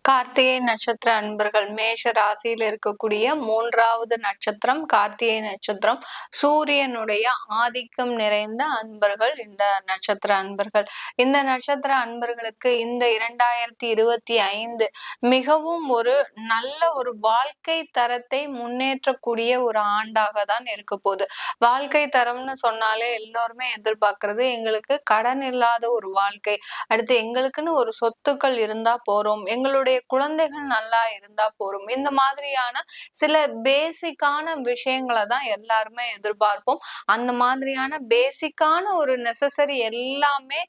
கார்த்திகை நட்சத்திர அன்பர்கள் மேஷ ராசியில் இருக்கக்கூடிய மூன்றாவது நட்சத்திரம் கார்த்திகை நட்சத்திரம். சூரியனுடைய ஆதிக்கம் நிறைந்த அன்பர்கள் இந்த நட்சத்திர அன்பர்கள். இந்த நட்சத்திர அன்பர்களுக்கு இந்த இரண்டாயிரத்தி இருபத்தி ஐந்து மிகவும் ஒரு நல்ல ஒரு வாழ்க்கை தரத்தை முன்னேற்றக்கூடிய ஒரு ஆண்டாக தான் இருக்க போகுது. வாழ்க்கை தரம்னு சொன்னாலே எல்லோருமே எதிர்பார்க்கறது எங்களுக்கு கடன் இல்லாத ஒரு வாழ்க்கை. அடுத்து எங்களுக்குன்னு ஒரு சொத்துக்கள் இருந்தா போறோம். எங்க உங்களுடைய குழந்தைகள் நல்லா இருந்தா போறோம் இந்த மாதிரியான சில பேசிக்கான விஷயங்களை தான் எல்லாருமே எதிர்பார்ப்போம். அந்த மாதிரியான பேசிக்கான ஒரு நெசசரி எல்லாமே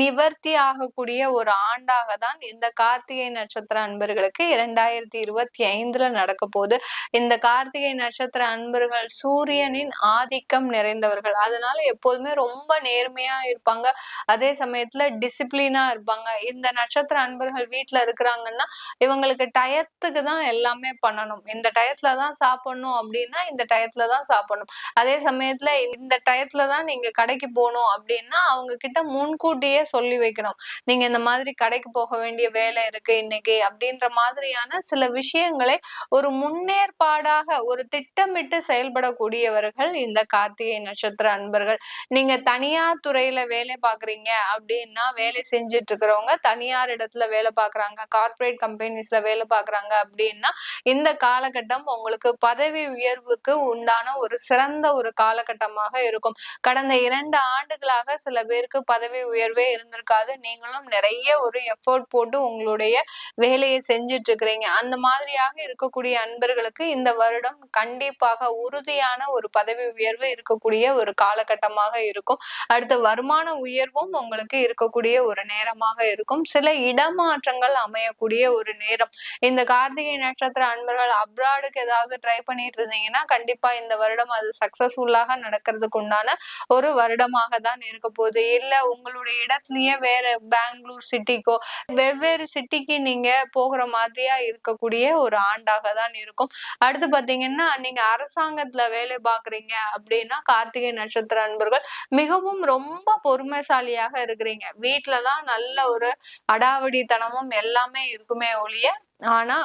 நிவர்த்தி ஆகக்கூடிய ஒரு ஆண்டாக தான் இந்த கார்த்திகை நட்சத்திர அன்பர்களுக்கு இரண்டாயிரத்தி இருபத்தி ஐந்துல நடக்க போகுது. இந்த கார்த்திகை நட்சத்திர அன்பர்கள் சூரியனின் ஆதிக்கம் நிறைந்தவர்கள். அதனால எப்போதுமே ரொம்ப நேர்மையா இருப்பாங்க. அதே சமயத்துல டிசிப்ளினா இருப்பாங்க. இந்த நட்சத்திர அன்பர்கள் வீட்டுல இருக்கிறாங்கன்னா இவங்களுக்கு டயத்துக்கு தான் எல்லாமே பண்ணணும். இந்த டயத்துல தான் சாப்பிடணும் அப்படின்னா இந்த டயத்துல தான் சாப்பிடணும். அதே சமயத்துல இந்த டயத்துல தான் நீங்க கடைக்கு போகணும் அப்படின்னா அவங்க கிட்ட முன்கூட்டியே சொல்லி வைக்கணும். நீங்க இந்த மாதிரி கடைக்கு போக வேண்டிய வேலை இருக்கு இன்னைக்கு அப்படின்ற மாதிரியான சில விஷயங்களை ஒரு முன்னேற்பாடாக ஒரு திட்டமிட்டு செயல்படக்கூடியவர்கள் இந்த கார்த்திகை நட்சத்திர அன்பர்கள். நீங்க தனியார் துறையில வேலை பாக்குறீங்க அப்படின்னா வேலை செஞ்சுட்டு இருக்கிறவங்க தனியார் இடத்துல வேலை பாக்குறாங்க கார்பரேட் கம்பெனிஸ்ல வேலை பாக்குறாங்க அப்படின்னா இந்த காலகட்டம் உங்களுக்கு பதவி உயர்வுக்கு உண்டான ஒரு சிறந்த ஒரு காலகட்டமாக இருக்கும். கடந்த இரண்டு ஆண்டுகளாக சில பேருக்கு பதவி உயர்வே இருந்திருக்காது. நீங்களும் நிறைய ஒரு எஃபோர்ட் போட்டு உங்களுடைய வேலையை செஞ்சுட்டு இருக்கிறீங்க அந்த மாதிரியாக இருக்கக்கூடிய அன்பர்களுக்கு இந்த வருடம் கண்டிப்பாக உறுதியான ஒரு பதவி உயர்வு இருக்கக்கூடிய ஒரு காலகட்டமாக இருக்கும். அடுத்த வருமான உயர்வும் உங்களுக்கு இருக்கக்கூடிய ஒரு நேரமாக இருக்கும். சில இடமாற்றங்கள் அமைய வரக்கூடிய ஒரு நேரம். இந்த கார்த்திகை நட்சத்திர அன்பர்கள் அப்ராடுக்கு ஏதாவது ட்ரை பண்ணிட்டு இருந்தீங்கன்னா கண்டிப்பா இந்த வருடம் அது சக்சஸ்ஃபுல்லாக நடக்கிறதுக்கு உண்டான ஒரு வருடமாக தான் இருக்க போகுது. இல்ல உங்களுடைய இடத்துலயே வேற பெங்களூர் சிட்டிக்கோ வெவ்வேறு சிட்டிக்கு நீங்க போகிற மாதிரியா இருக்கக்கூடிய ஒரு ஆண்டாக தான் இருக்கும். அடுத்து பாத்தீங்கன்னா நீங்க அரசாங்கத்துல வேலை பாக்குறீங்க அப்படின்னா கார்த்திகை நட்சத்திர அன்பர்கள் மிகவும் ரொம்ப பொறுமைசாலியாக இருக்கிறீங்க. வீட்டுலதான் நல்ல ஒரு அடாவடித்தனமும் எல்லாமே இருக்குமே ஒழிய ஆனா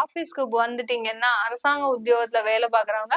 ஆபீஸ்க்கு வந்துட்டீங்கன்னா அரசாங்க உத்தியோகத்துல வேலை பாக்குறவங்க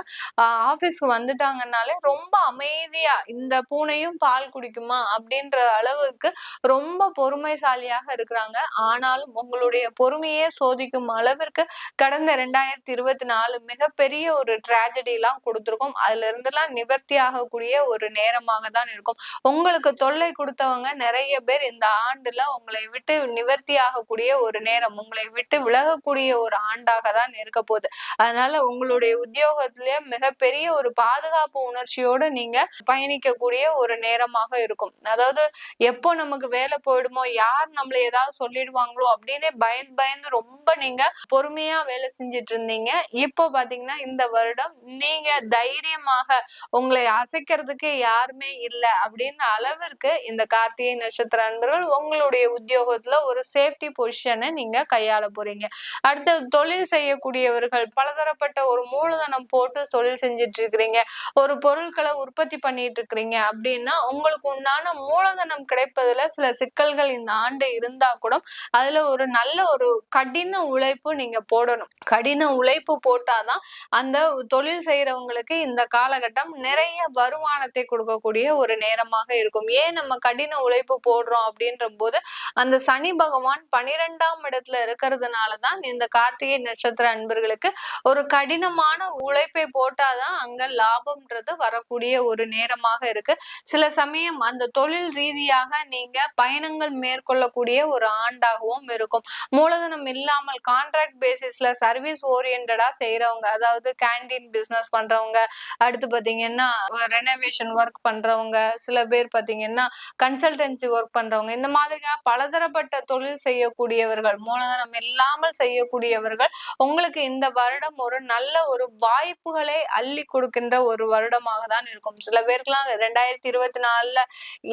ஆபீஸ்க்கு வந்துட்டாங்கன்னாலே ரொம்ப அமைதியா இந்த பூனையும் பால் குடிக்குமா? அப்படின்ற அளவுக்கு ரொம்ப பொறுமைசாலியாக இருக்கிறாங்க. ஆனாலும் உங்களுடைய பொறுமையே சோதிக்கும் அளவிற்கு கடந்த ரெண்டாயிரத்தி இருபத்தி நாலு மிகப்பெரிய ஒரு டிராஜடி எல்லாம் கொடுத்துருக்கோம். அதுல இருந்தெல்லாம் நிவர்த்தி ஆகக்கூடிய ஒரு நேரமாக தான் இருக்கும். உங்களுக்கு தொல்லை கொடுத்தவங்க நிறைய பேர் இந்த ஆண்டுல உங்களை விட்டு நிவர்த்தி ஆகக்கூடிய ஒரு நேரம் உங்களை விட்டு விலகக்கூடிய ஒரு ஆண்டாக தான் இருக்க போகுது. அதனால உங்களுடைய உத்தியோகத்திலேயே மிகப்பெரிய ஒரு பாதுகாப்பு உணர்ச்சியோடு நீங்க பயணிக்கக்கூடிய ஒரு நேரமாக இருக்கும். அதாவது எப்போ நமக்கு வேலை போயிடுமோ யார் நம்மள ஏதாவது சொல்லிடுவாங்களோ அப்படின்னு பயந்து பயந்து ரொம்ப நீங்க பொறுமையா வேலை செஞ்சிட்டு இருந்தீங்க. இப்போ பாத்தீங்கன்னா இந்த வருடம் நீங்க தைரியமாக உங்களை அசைக்கிறதுக்கு யாருமே இல்லை அப்படின்னு அளவிற்கு இந்த கார்த்திகை நட்சத்திர அன்பர்கள் உங்களுடைய உத்தியோகத்துல ஒரு சேஃப்டி பொசிஷனை நீங்க கையாள போறீங்க. அடுத்து தொழில் செய்யக்கூடியவர்கள் பலதரப்பட்ட ஒரு மூலதனம் போட்டு தொழில் செஞ்சிட்டு இருக்கிறீங்க ஒரு பொருட்களை உற்பத்தி பண்ணிட்டு இருக்கிறீங்க அப்படின்னா உங்களுக்கு உண்டான மூலதனம் கிடைப்பதுல சில சிக்கல்கள் இந்த ஆண்டு இருந்தா கூட அதுல ஒரு நல்ல ஒரு கடின உழைப்பு நீங்க போடணும். கடின உழைப்பு போட்டாதான் அந்த தொழில் செய்யறவங்களுக்கு இந்த காலகட்டம் நிறைய வருமானத்தை கொடுக்கக்கூடிய ஒரு நேரமாக இருக்கும். ஏன் நம்ம கடின உழைப்பு போடுறோம் அப்படின்ற போது அந்த சனி பகவான் பனிரெண்டாம் இடத்துல இருக்கிறதுனால இருக்கிறதுனாலதான் இந்த கார்த்திகை நட்சத்திர அன்பர்களுக்கு ஒரு கடினமான உழைப்பை போட்டாதான் அங்க லாபம்ன்றது வரக்கூடிய ஒரு நேரமாக இருக்கு. சில சமயம் அந்த தொழில் ரீதியாக நீங்க பயணங்கள் மேற்கொள்ளக்கூடிய ஒரு ஆண்டாகவும் இருக்கும். மூலதனம் இல்லாமல் கான்ட்ராக்ட் பேசிஸ்ல சர்வீஸ் ஓரியன்டா செய்யறவங்க அதாவது கேண்டீன் பிசினஸ் பண்றவங்க அடுத்து பாத்தீங்கன்னா ரெனோவேஷன் ஒர்க் பண்றவங்க சில பேர் பாத்தீங்கன்னா கன்சல்டன்சி ஒர்க் பண்றவங்க இந்த மாதிரியா பலதரப்பட்ட தொழில் செய்யக்கூடியவர்கள் மூலதனம் இல்லாமல் செய்யக்கூடியவர்கள் உங்களுக்கு இந்த வருடம் ஒரு நல்ல ஒரு வாய்ப்புகளை அள்ளி கொடுக்கின்ற ஒரு வருடமாக தான் இருக்கும். சில பேருக்குலாம் ரெண்டாயிரத்தி இருபத்தி நாலுல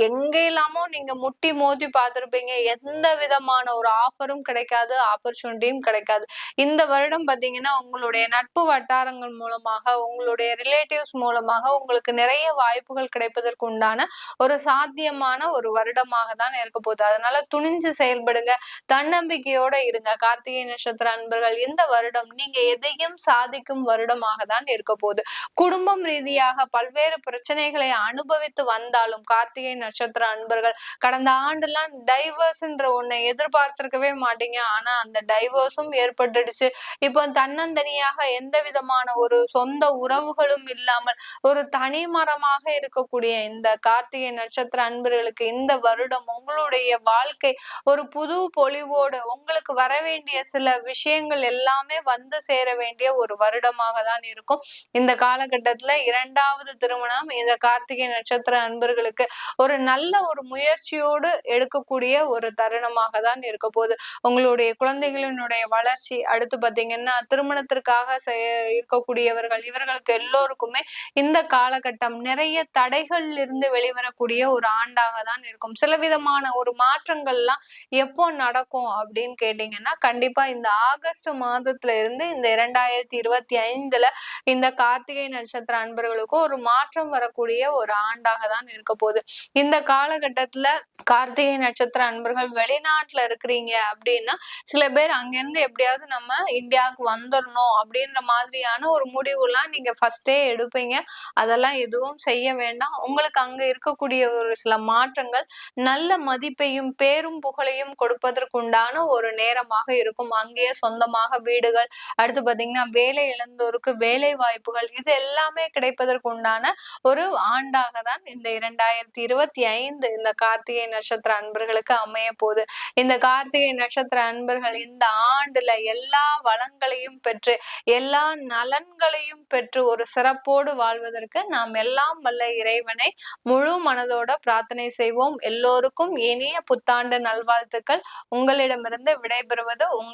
எங்க இல்லாமோ நீங்க முட்டி மோதி பார்த்துருப்பீங்க. எந்த விதமான ஒரு ஆஃபரும் கிடைக்காது ஆப்பர்ச்சுனிட்டியும் கிடைக்காது. இந்த வருடம் பாத்தீங்கன்னா உங்களுடைய நட்பு வட்டாரங்கள் மூலமாக உங்களுடைய ரிலேட்டிவ்ஸ் மூலமாக உங்களுக்கு நிறைய வாய்ப்புகள் கிடைப்பதற்கு உண்டான ஒரு சாத்தியமான ஒரு வருடமாக தான் இருக்க போகுது. அதனால துணிஞ்சு செயல்படுங்க. தன்னம்பிக்கையோட இருங்க. கார்த்திகை நட்சத்திர அன்பர்கள் இந்த வருடம் நீங்க எதையும் சாதிக்கும் வருடமாக தான் இருக்க போகுது. குடும்பம் ரீதியாக பல்வேறு பிரச்சனைகளை அனுபவித்து வந்தாலும் கார்த்திகை நட்சத்திர அன்பர்கள் கடந்த ஆண்டுலாம் டைவர்ஸ்ன்ற ஒண்ணை எதிர்பார்த்திருக்கவே மாட்டீங்க. ஆனா அந்த டைவர்ஸும் ஏற்பட்டுடுச்சு. இப்போ தன்னந்தனியாக எந்த விதமான ஒரு சொந்த உறவுகளும் இல்லாமல் ஒரு தனி மரமாக இருக்கக்கூடிய இந்த கார்த்திகை நட்சத்திர அன்பர்களுக்கு இந்த வருடம் உங்களுடைய வாழ்க்கை ஒரு புது பொலிவோடு உங்களுக்கு வர வேண்டிய சில விஷயங்கள் எல்லாமே வந்து சேர வேண்டிய ஒரு வருடமாக தான் இருக்கும். இந்த காலகட்டத்துல இரண்டாவது திருமணம் இந்த கார்த்திகை நட்சத்திர அன்பர்களுக்கு ஒரு நல்ல ஒரு முயற்சியோடு எடுக்கக்கூடிய ஒரு தருணமாக தான் இருக்க போகுது. உங்களுடைய குழந்தைகளினுடைய வளர்ச்சி அடுத்து பாத்தீங்கன்னா திருமணத்திற்காக இருக்கக்கூடியவர்கள் இவர்களுக்கு எல்லோருக்குமே இந்த காலகட்டம் நிறைய தடைகள் இருந்து வெளிவரக்கூடிய ஒரு ஆண்டாக தான் இருக்கும். சில விதமான ஒரு மாற்றங்கள்லாம் எப்போ நடக்கும் அப்படின்னு கேட்டீங்கன்னா கண்டிப்பா கண்டிப்பா இந்த ஆகஸ்ட் மாதத்துல இருந்து இந்த இரண்டாயிரத்தி இருபத்தி ஐந்துல இந்த கார்த்திகை நட்சத்திர அன்பர்களுக்கும் ஒரு மாற்றம் வரக்கூடிய ஒரு ஆண்டாக தான் இருக்க போகுது. இந்த காலகட்டத்துல கார்த்திகை நட்சத்திர அன்பர்கள் வெளிநாட்டுல இருக்கிறீங்க அப்படின்னா சில பேர் அங்கிருந்து எப்படியாவது நம்ம இந்தியாவுக்கு வந்துடணும் அப்படின்ற மாதிரியான ஒரு முடிவுலாம் நீங்க ஃபர்ஸ்டே எடுப்பீங்க. அதெல்லாம் எதுவும் செய்ய வேண்டாம். உங்களுக்கு அங்க இருக்கக்கூடிய ஒரு சில மாற்றங்கள் நல்ல மதிப்பையும் பேரும் புகழையும் கொடுப்பதற்குண்டான ஒரு நேரமாக இருக்கும். இருக்கும். அங்கேயே சொந்தமாக வீடுகள் அடுத்து பாத்தீங்கன்னா வேலை இழந்தோருக்கு வேலை வாய்ப்புகள் இது எல்லாமே கிடைப்பதற்கு உண்டான ஒரு ஆண்டாக தான் இந்த இரண்டாயிரத்தி இருபத்தி ஐந்து இந்த கார்த்திகை நட்சத்திர அன்பர்களுக்கு அமைய போகுது. இந்த கார்த்திகை நட்சத்திர அன்பர்கள் இந்த ஆண்டுல எல்லா வளங்களையும் பெற்று எல்லா நலன்களையும் பெற்று ஒரு சிறப்போடு வாழ்வதற்கு நாம் எல்லாம் வல்ல இறைவனை முழு மனதோட பிரார்த்தனை செய்வோம். எல்லோருக்கும் இனிய புத்தாண்டு நல்வாழ்த்துக்கள். உங்களிடமிருந்து விடைபெறுவது உங்கள்